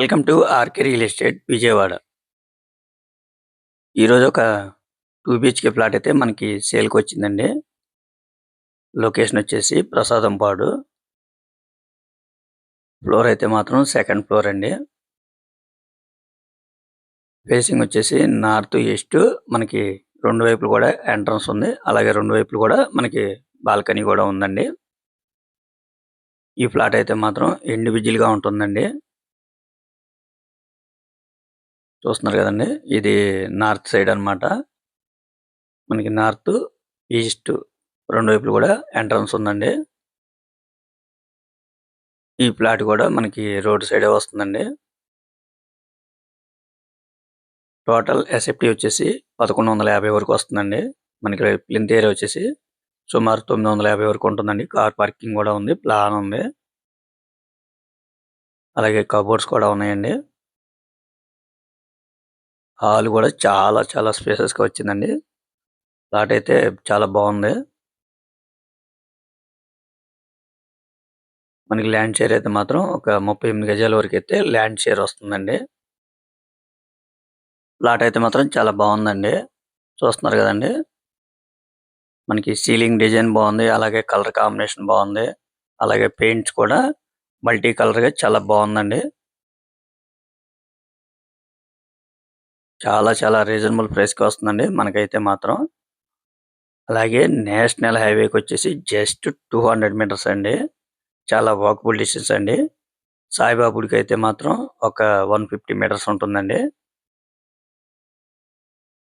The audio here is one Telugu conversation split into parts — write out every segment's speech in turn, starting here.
Welcome to RK real estate Vijayawada. ఈరోజు ఒక టూ బిహెచ్కే ప్లాట్ అయితే మనకి సేల్కి వచ్చిందండి. లొకేషన్ వచ్చేసి ప్రసాదం పాడు. ఫ్లోర్ అయితే మాత్రం సెకండ్ ఫ్లోర్ అండి. ఫేసింగ్ వచ్చేసి నార్త్ ఈస్ట్ మనకి రెండు వైపులు కూడా ఎంట్రన్స్ ఉంది. అలాగే రెండు వైపులు కూడా మనకి బాల్కనీ కూడా ఉందండి. ఈ ఫ్లాట్ అయితే మాత్రం ఇండివిజువల్గా ఉంటుందండి. చూస్తున్నారు కదండి. ఇది నార్త్ సైడ్ అన్నమాట. మనకి నార్త్ ఈస్ట్ రెండు వైపులు కూడా ఎంట్రన్స్ ఉందండి. ఈ ప్లాట్ కూడా మనకి రోడ్ సైడే వస్తుందండి. టోటల్ ఎస్ఎఫ్టీ వచ్చేసి పదకొండు వందల యాభై వరకు వస్తుందండి. మనకి ప్లింత్ ఏరియా వచ్చేసి సుమారు తొమ్మిది వందల యాభై వరకు ఉంటుందండి. కార్ పార్కింగ్ కూడా ఉంది ప్లాన్ ఉంది. అలాగే కబోర్డ్స్ కూడా ఉన్నాయండి. హాల్ కూడా చాలా చాలా స్పేసెస్గా వచ్చిందండి. ప్లాట్ అయితే చాలా బాగుంది. మనకి ల్యాండ్ షేర్ అయితే మాత్రం ఒక ముప్పై ఎనిమిది గజాల వరకు అయితే ల్యాండ్ షేర్ వస్తుందండి. ప్లాట్ అయితే మాత్రం చాలా బాగుందండి. చూస్తున్నారు కదండి. మనకి సీలింగ్ డిజైన్ బాగుంది. అలాగే కలర్ కాంబినేషన్ బాగుంది. అలాగే పెయింట్స్ కూడా మల్టీ కలర్గా చాలా బాగుందండి. చాలా చాలా రీజనబుల్ ప్రైస్కి వస్తుందండి. మనకైతే మాత్రం. అలాగే నేషనల్ హైవేకి వచ్చేసి జస్ట్ టూ హండ్రెడ్ మీటర్స్ అండి. చాలా వాకబుల్ డిస్టెన్స్ అండి. సాయిబాబుడికి అయితే మాత్రం ఒక వన్ ఫిఫ్టీ మీటర్స్ ఉంటుందండి.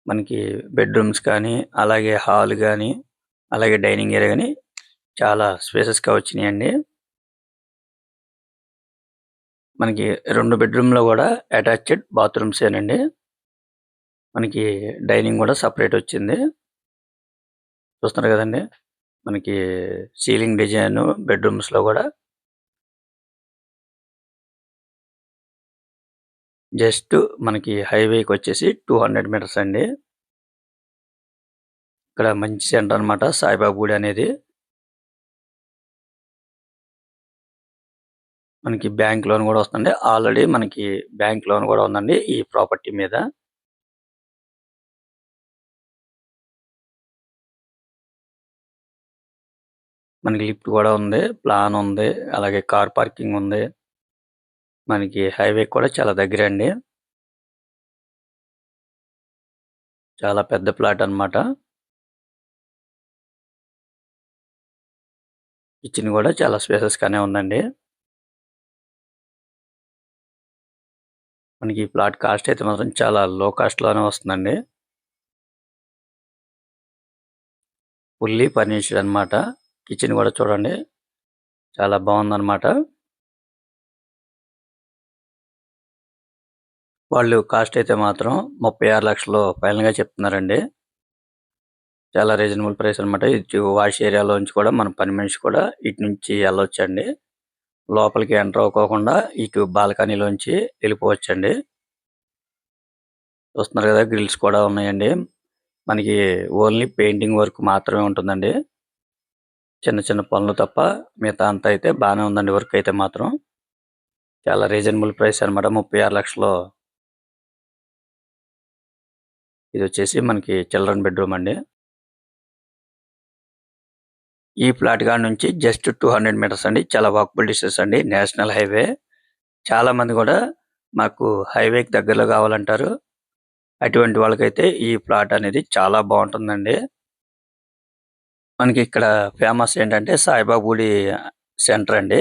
మనకి బెడ్రూమ్స్ కానీ అలాగే హాల్ కానీ అలాగే డైనింగ్ ఏరియా కానీ చాలా స్పేసెస్గా వచ్చినాయండి. మనకి రెండు బెడ్రూమ్లో కూడా అటాచ్డ్ బాత్రూమ్స్ ఏనండి మనకి డైనింగ్ కూడా సపరేట్ వచ్చింది. చూస్తున్నారు కదండి? మనకి సీలింగ్ డిజైన్ బెడ్రూమ్స్లో కూడా. జస్ట్ మనకి హైవేకి వచ్చేసి టూ హండ్రెడ్ మీటర్స్ అండి. ఇక్కడ మంచి సెంటర్ అన్నమాట సాయిబాబు గుడి అనేది. మనకి బ్యాంక్ లోన్ కూడా వస్తుంది ఆల్రెడీ మనకి బ్యాంక్ లోన్ కూడా ఉందండి ఈ ప్రాపర్టీ మీద. మనకి లిఫ్ట్ కూడా ఉంది ప్లాన్ ఉంది అలాగే కార్ పార్కింగ్ ఉంది. మనకి హైవే కూడా చాలా దగ్గర అండి. చాలా పెద్ద ప్లాట్ అన్నమాట. కిచెన్ కూడా చాలా స్పేసెస్ గానే ఉందండి. మనకి ఈ ప్లాట్ కాస్ట్ అయితే మాత్రం చాలా లో కాస్ట్లోనే వస్తుందండి. ఫుల్లీ ఫర్నిచర్ అన్నమాట. కిచెన్ కూడా చూడండి. చాలా బాగుందన్నమాట. వాళ్ళు కాస్ట్ అయితే మాత్రం ముప్పై ఆరు లక్షలు ఫైనల్గా చెప్తున్నారండి. చాలా రీజనబుల్ ప్రైస్ అన్నమాట. ఇటు వాష్ ఏరియాలోంచి కూడా మన పని మనిషి కూడా ఇటు నుంచి వెళ్ళొచ్చండి. లోపలికి ఎంటర్ అవ్వకోకుండా ఇటు బాల్కనీలోంచి వెళ్ళిపోవచ్చండి. చూస్తున్నారు కదా గ్రిల్స్ కూడా ఉన్నాయండి. మనకి ఓన్లీ పెయింటింగ్ వర్క్ మాత్రమే ఉంటుందండి. చిన్న చిన్న పనులు తప్ప మిగతా అంతా అయితే బాగానే ఉందండి వర్క్ అయితే మాత్రం. చాలా రీజనబుల్ ప్రైస్ అనమాట ముప్పై ఆరు లక్షలు. ఇది వచ్చేసి మనకి చిల్డ్రన్ బెడ్రూమ్ అండి. ఈ ప్లాట్ కాడ నుంచి జస్ట్ టూ హండ్రెడ్ మీటర్స్ అండి. చాలా వాకబుల్ డిస్టెన్స్ అండి. National highway. చాలా మంది కూడా మాకు హైవేకి దగ్గరలో కావాలంటారు. అటువంటి వాళ్ళకైతే ఈ ప్లాట్ అనేది చాలా బాగుంటుందండి. మనకి ఇక్కడ ఫేమస్ ఏంటంటే సాయిబాబా గుడి సెంటర్ అండి.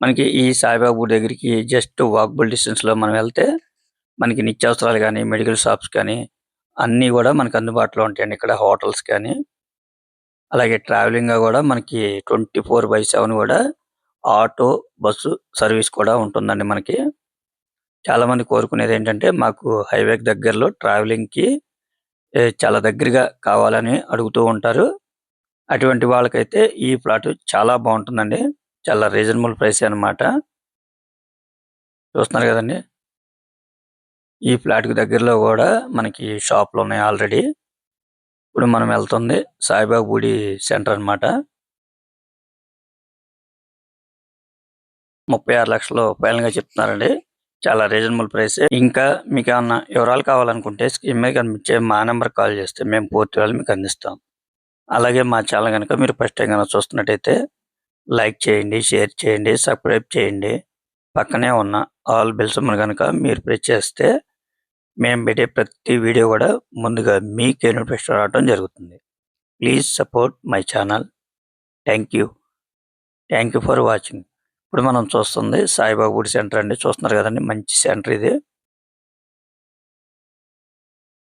మనకి ఈ సాయిబాబా గుడి దగ్గరికి జస్ట్ వాకబుల్ డిస్టెన్స్లో మనం వెళ్తే మనకి నిత్యావసరాలు కానీ మెడికల్ షాప్స్ కానీ అన్ని కూడా మనకి అందుబాటులో ఉంటాయండి ఇక్కడ హోటల్స్ కానీ. అలాగే ట్రావెలింగ్ కూడా మనకి ట్వంటీ ఫోర్ బై సెవెన్ కూడా ఆటో బస్సు సర్వీస్ కూడా ఉంటుందండి మనకి. చాలా మంది కోరుకునేది ఏంటంటే మాకు హైవే దగ్గరలో ట్రావెలింగ్కి చాలా దగ్గరగా కావాలని అడుగుతూ ఉంటారు. అటువంటి వాళ్ళకైతే ఈ ప్లాట్ చాలా బాగుంటుందండి. చాలా రీజనబుల్ ప్రైస్ అన్నమాట. చూస్తున్నారు కదండి. ఈ ఫ్లాట్కి దగ్గరలో కూడా మనకి షాప్లు ఉన్నాయి ఆల్రెడీ. ఇప్పుడు మనం వెళ్తుంది సాయిబాబా గుడి సెంటర్ అన్నమాట. ముప్పై ఆరు లక్షలు ఫైనల్ చెప్తున్నారండి. చాలా రీజనబుల్ ప్రైస్. ఇంకా మీకు ఏమన్నా వివరాలు కావాలనుకుంటే స్కీమ్ మీద కనిపించే మా నెంబర్ కాల్ చేస్తే మేము పూర్తి మీకు అందిస్తాం. అలాగే మా ఛానల్ కనుక మీరు ఫస్ట్ టైం కనుక చూస్తున్నట్టయితే లైక్ చేయండి షేర్ చేయండి సబ్స్క్రైబ్ చేయండి. పక్కనే ఉన్న ఆల్ బెల్స్ కనుక మీరు ప్రెస్ చేస్తే మేము పెట్టే ప్రతి వీడియో కూడా ముందుగా మీకే నోటిఫికేషన్ రావడం జరుగుతుంది. Please support my channel. Thank you. Thank you for watching. ఇప్పుడు మనం చూస్తుంది సాయిబాబు గుడి సెంటర్ అండి. చూస్తున్నారు కదండి మంచి సెంటర్ ఇది.